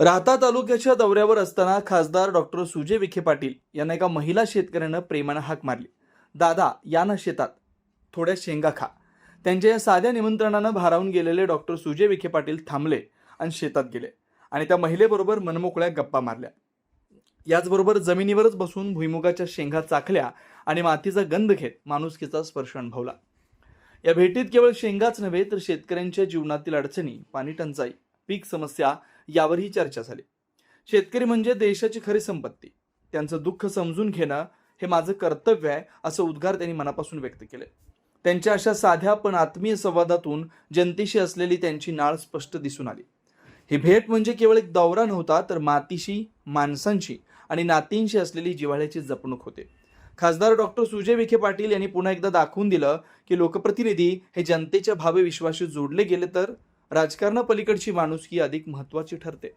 राहता तालुक्याच्या दौऱ्यावर असताना खासदार डॉक्टर सुजय विखे पाटील यांना एका महिला शेतकऱ्यानं प्रेमानं हाक मारली. दादा या ना शेतात. थोड्या शेंगा खा. त्यांच्या या साध्या निमंत्रणानं भारावून गेलेले डॉक्टर सुजय विखे पाटील थांबले आणि शेतात गेले आणि त्या महिलेबरोबर मनमोकळ्या गप्पा मारल्या. याचबरोबर जमिनीवरच बसून भुईमुगाच्या शेंगा चाखल्या आणि मातीचा गंध घेत माणुसकीचा स्पर्श अनुभवला. या भेटीत केवळ शेंगाच नव्हे तर शेतकऱ्यांच्या जीवनातील अडचणी पाणी टंचाई पीक समस्या यावरही चर्चा झाली. शेतकरी म्हणजे देशाची खरी संपत्ती. त्यांचं दुःख समजून घेणं हे माझं कर्तव्य आहे असं उद्गार त्यांनी मनापासून व्यक्त केले. त्यांच्या अशा साध्या पण आत्मीय संवादातून जनतेशी असलेली त्यांची नाळ स्पष्ट दिसून आली. ही भेट म्हणजे केवळ एक दौरा नव्हता तर मातीशी माणसांशी आणि नातींशी असलेली जिव्हाळ्याची जपणूक होते. खासदार डॉक्टर सुजय विखे पाटील यांनी पुन्हा एकदा दाखवून दिलं की लोकप्रतिनिधी हे जनतेच्या भावे विश्वाशी जोडले गेले तर राजकारणापलीकडची माणुसकी अधिक महत्वाची ठरते.